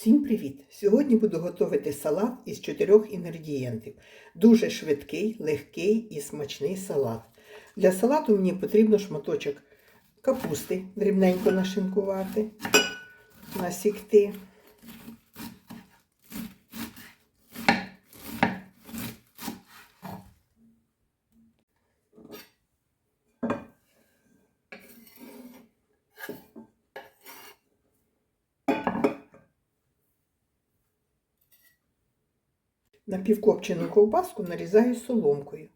Всім привіт! Сьогодні буду готувати салат із чотирьох інгредієнтів. Дуже швидкий, легкий і смачний салат. Для салату мені потрібно шматочок капусти, дрібненько нашинкувати, насікти. Напівкопчену ковбаску нарізаю соломкою.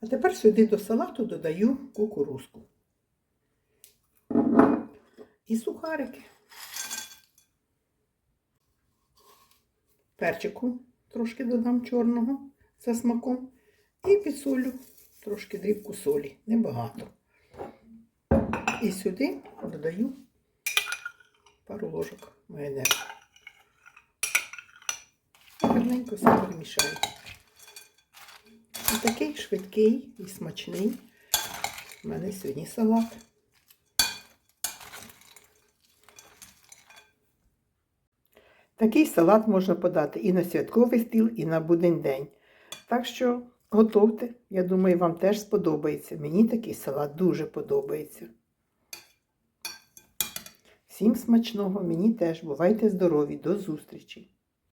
А тепер сюди до салату додаю кукурузку. І сухарики. Перчику трошки додам чорного за смаком. І підсолю трошки дрібку солі, небагато. І сюди додаю пару ложок майонезу. Гарненько все перемішаю. Такий швидкий і смачний у мене сьогодні салат. Такий салат можна подати і на святковий стіл, і на будень день. Так що готовте, я думаю, вам теж сподобається. Мені такий салат дуже подобається. Всім смачного, мені теж. Бувайте здорові, до зустрічі!